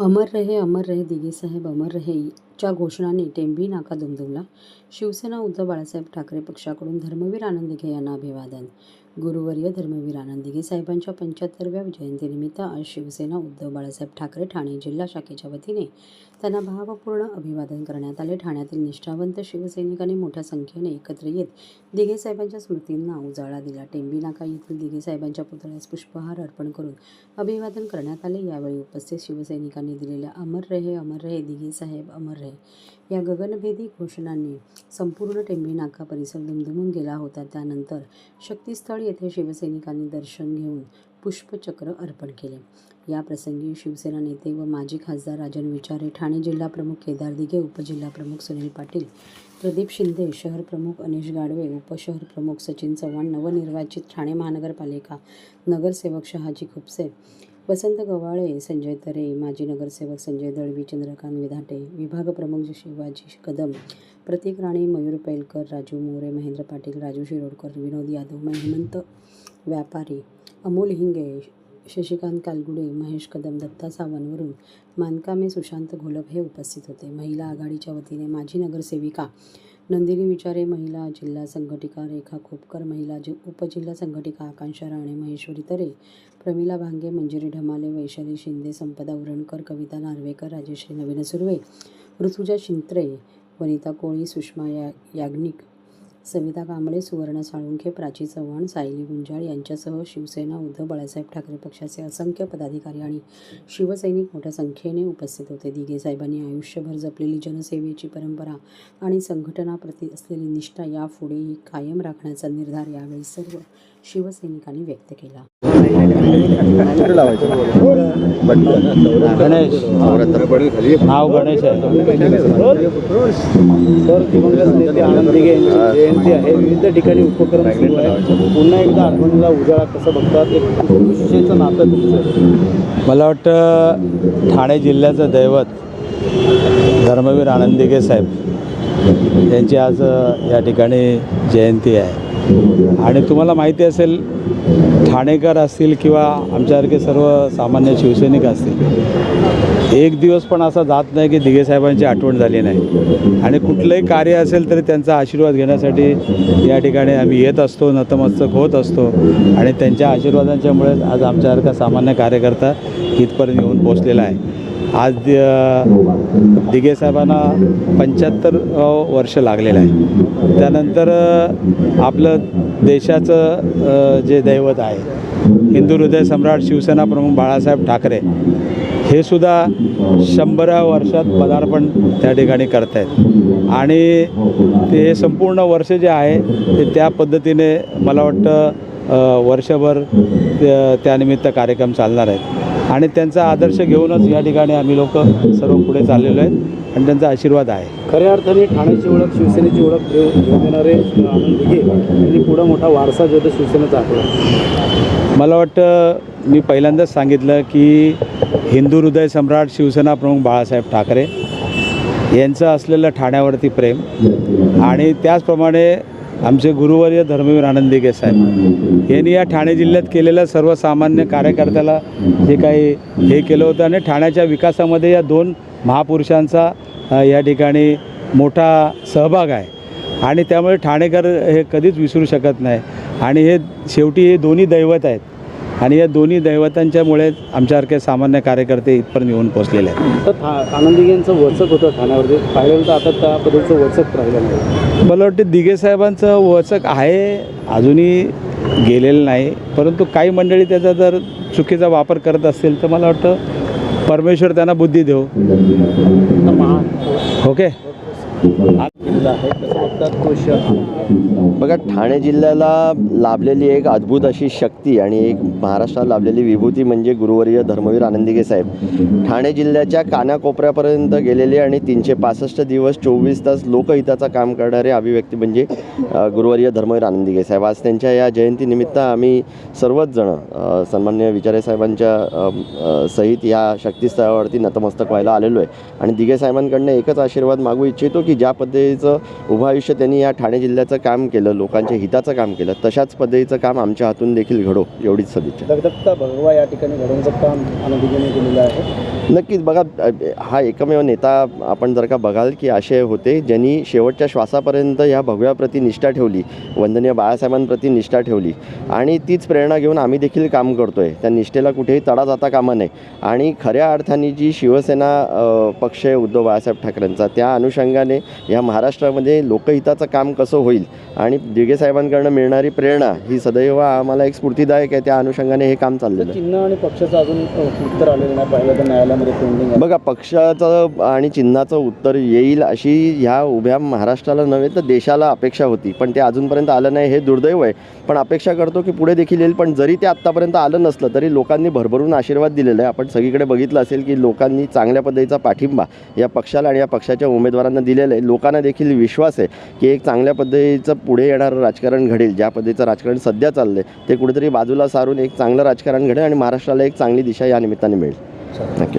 अमर रहे अमर रहे दिघेसाहेब अमर रहे. च्या घोषणाने टेंबी नाका दुमदुमला शिवसेना उद्धव बाळासाहेब ठाकरे पक्षाकडून धर्मवीर आनंद दिघे यांना अभिवादन. गुरुवर्य धर्मवीर आनंद दिघे साहेबांच्या पंच्याहत्तरव्या जयंतीनिमित्त आज शिवसेना उद्धव बाळासाहेब ठाकरे ठाणे जिल्हा शाखेच्या वतीने त्यांना भावपूर्ण अभिवादन करण्यात आले. ठाण्यातील निष्ठावंत शिवसैनिकांनी मोठ्या संख्येने एकत्र येत दिघे साहेबांच्या स्मृतींना उजाळा दिला. टेंबी नाका येथील दिघे साहेबांच्या पुतळ्यास पुष्पहार अर्पण करून अभिवादन करण्यात आले. यावेळी उपस्थित शिवसैनिकांनी दिलेल्या अमर रहे अमर रहे दिघे साहेब अमर रहे. या गगनभेदी घोषणांनी संपूर्ण टेंबी नाका परिसर दुमदुमून गेला होता. त्यानंतर शक्तीस्थळ येथे शिवसैनिकांनी दर्शन घेऊन पुष्पचक्र अर्पण केले. या प्रसंगी शिवसेना नेते व माजी खासदार राजन विचारे ठाणे जिल्हा प्रमुख केदार दिघे उपजिल्हा प्रमुख सुनील पाटील प्रदीप शिंदे शहर प्रमुख अनिश गाडवे उपशहर प्रमुख सचिन चव्हाण नवनिर्वाचित ठाणे महानगरपालिका नगरसेवक शहाजी खुपसे वसंत गवाळे संजय तरे माजी नगरसेवक संजय दळवी चंद्रकांत विधाटे विभाग प्रमुख शिवाजी कदम प्रतीक राणे मयूर पैलकर राजू मोरे महेंद्र पाटील राजू शिरोडकर विनोद यादव हेमंत व्यापारी अमोल हिंगे शशिकांत कालगुडे महेश कदम दत्ता सावंतवरून मानकामे सुशांत घोलप हे उपस्थित होते. महिला आघाडीच्या वतीने माजी नगरसेविका नंदिनी विचारे महिला जिल्हा संघटिका रेखा खोपकर महिला जि उपजिल्हा संघटिका आकांक्षा राणे महेश्वरी तरे प्रमिला भांगे मंजिरी ढमाले वैशाली शिंदे संपदा उरणकर कविता नार्वेकर राजेश्री नवीन सुर्वे ऋतुजा शिंत्रे वनिता कोळी सुषमा या याज्ञिक सविता कांबळे सुवर्ण साळुंखे प्राची चव्हाण सायली गुंजाळ यांच्यासह शिवसेना उद्धव बाळासाहेब ठाकरे पक्षाचे असंख्य पदाधिकारी आणि शिवसैनिक मोठ्या संख्येने उपस्थित होते. दिघे साहेबांनी आयुष्यभर जपलेली जनसेवेची परंपरा आणि संघटनाप्रती असलेली निष्ठा यापुढेही कायम राखण्याचा निर्धार यावेळी सर्व शिवसैनिकांनी व्यक्त केला. गणेश. नाव गणेश आहे. सर दिवंगत नेते आनंद दिघे यांची जयंती आहे विविध ठिकाणी उपक्रम सुरू आहे पुन्हा एकदा आठवणीला उजाळा कसं बघतात एक विशेषचं नातं तुमचं मला वाटतं ठाणे जिल्ह्याचं दैवत धर्मवीर आनंदिगे साहेब. यांची आज या ठिकाणी जयंती आहे. आणि तुम्हाला माहिती असेल ठाणेकर असतील किंवा आमच्यासारखे सर्व सामान्य शिवसैनिक असतील एक दिवस पण असा जात नाही की दिघे साहेबांची आठवण झाली नाही. आणि कुठलंही कार्य असेल तरी त्यांचा आशीर्वाद घेण्यासाठी या ठिकाणी आम्ही येत असतो नतमस्तक होत असतो. आणि त्यांच्या आशीर्वादांच्यामुळे आज आमच्यासारखा सामान्य कार्यकर्ता इथपर्यंत येऊन पोचलेला आहे. आज दि- दिघे साहेबांना पंच्याहत्तर वर्ष लागलेलं आहे. त्यानंतर आपलं देशाचं जे दैवत आहे हिंदू हृदय सम्राट शिवसेना प्रमुख बाळासाहेब ठाकरे हे सुद्धा शंभरा वर्षात पदार्पण त्या ठिकाणी करत आहेत आणि ते संपूर्ण वर्ष जे आहे ते त्या पद्धतीने मला वाटतं वर्षभर त्यानिमित्त कार्यक्रम चालणार आहेत. आणि त्यांचा आदर्श घेऊनच या ठिकाणी आम्ही लोक सर्व पुढे चाललेलो आहेत आणि त्यांचा आशीर्वाद आहे. खऱ्या अर्थाने ठाण्याची ओळख शिवसेनेची ओळख घेऊ- घेऊन देणारे आनंद दिघे यांनी पुढं मोठा वारसा जो आहे तो शिवसेनेचा आठवला मला वाटतं मी पहिल्यांदाच सांगितलं की हिंदू हृदय सम्राट शिवसेना प्रमुख बाळासाहेब ठाकरे यांचं असलेलं ठाण्यावरती प्रेम आणि त्याचप्रमाणे आमचे गुरुवर्य धर्मवीर आनंदी साहेब. यांनी या ठाणे जिल्ह्यात केलेलं सर्वसामान्य कार्यकर्त्याला जे काही हे केलं होतं आणि ठाण्याच्या विकासामध्ये या दोन महापुरुषांचा या ठिकाणी मोठा सहभाग आहे. आणि त्यामुळे ठाणेकर हे कधीच विसरू शकत नाही. आणि हे शेवटी हे दोन्ही दैवत आहेत. आणि या दोन्ही दैवतांच्यामुळे आमच्यासारखे सामान्य कार्यकर्ते इथपर्यंत येऊन पोचलेले आहेत. तर आनंद यांचं वचक होतं ठाण्यावरती. पाहिलं तर आता त्या पद्धतीचं वचक राहिलं नाही. मला वाटतं दिघे साहेबांचं वचक आहे अजूनही गेलेलं नाही. परंतु काही मंडळी त्याचा जर चुकीचा वापर करत असतील तर मला वाटतं परमेश्वर त्यांना बुद्धी देऊ. ओके. बघा ठाणे जिल्ह्याला लाभलेली एक अद्भुत अशी शक्ती आणि एक महाराष्ट्राला लाभलेली विभूती म्हणजे गुरुवर्य धर्मवीर आनंदिगे साहेब. ठाणे जिल्ह्याच्या कानाकोपऱ्यापर्यंत गेलेले आणि तीनशे पासष्ट दिवस चोवीस तास लोकहिताचं काम करणारे अभिव्यक्ती म्हणजे गुरुवर्य धर्मवीर आनंदिगे साहेब. आज त्यांच्या या जयंतीनिमित्त आम्ही सर्वच जण सन्मान्य विचारे साहेबांच्या सहित या शक्तीस्थळावरती नतमस्तक व्हायला आलेलो आहे. आणि दिघे साहेबांकडनं एकच आशीर्वाद मागू इच्छितो की ज्या पद्धतीचं उभं आयुष्य त्यांनी या ठाणे जिल्ह्याचं काम केलं लोकांच्या हिताचं काम केलं तशाच पद्धतीचं काम आमच्या हातून देखील घडो एवढीच सदिच्छा. दगदगता भगवा या ठिकाणी घडवण्याचं काम आनंदीजीने केलेलं आहे. नक्कीच बघा हा एकमेव नेता आपण जर का बघाल की असे होते ज्यांनी शेवटच्या श्वासापर्यंत या भगव्याप्रती निष्ठा ठेवली वंदनीय बाळासाहेबांप्रती निष्ठा ठेवली आणि तीच प्रेरणा घेऊन आम्ही देखील काम करतोय. त्या निष्ठेला कुठेही तडा जाता कामा नये. आणि खऱ्या अर्थाने जी शिवसेना पक्ष आहे उद्धव बाळासाहेब ठाकरेंचा त्या अनुषंगाने या महाराष्ट्रामध्ये लोकहिताचं काम कसं होईल? आणि दिघे साहेबांकडनं मिळणारी प्रेरणा ही सदैव आम्हाला एक स्फूर्तीदायक आहे. त्या अनुषंगाने हे काम चाललेलं आहे. चिन्ह आणि पक्षाचं अजून उत्तर आलेलं नाही. पाहिलं तर न्यायालयामध्ये पेंडिंग बघा पक्षाचं आणि चिन्हाचं उत्तर येईल अशी ह्या उभ्या महाराष्ट्राला नव्हे तर देशाला अपेक्षा होती. पण ते अजूनपर्यंत आलं नाही हे दुर्दैव आहे. पण अपेक्षा करतो की पुढे देखील येईल. पण जरी ते आत्तापर्यंत आलं नसलं तरी लोकांनी भरभरून आशीर्वाद दिलेला आहे. आपण सगळीकडे बघितलं असेल की लोकांनी चांगल्या पद्धतीचा पाठिंबा या पक्षाला आणि या पक्षाच्या उमेदवारांना दिलेला आहे लोकांना देखील विश्वास आहे की एक चांगल्या पद्धतीचं पुढे येणारं राजकारण घडेल. ज्या पद्धतीचं राजकारण सध्या चाललं आहे ते कुठेतरी बाजूला सारून एक चांगलं राजकारण घडेल आणि महाराष्ट्राला एक चांगली दिशा या निमित्ताने मिळेल. नक्की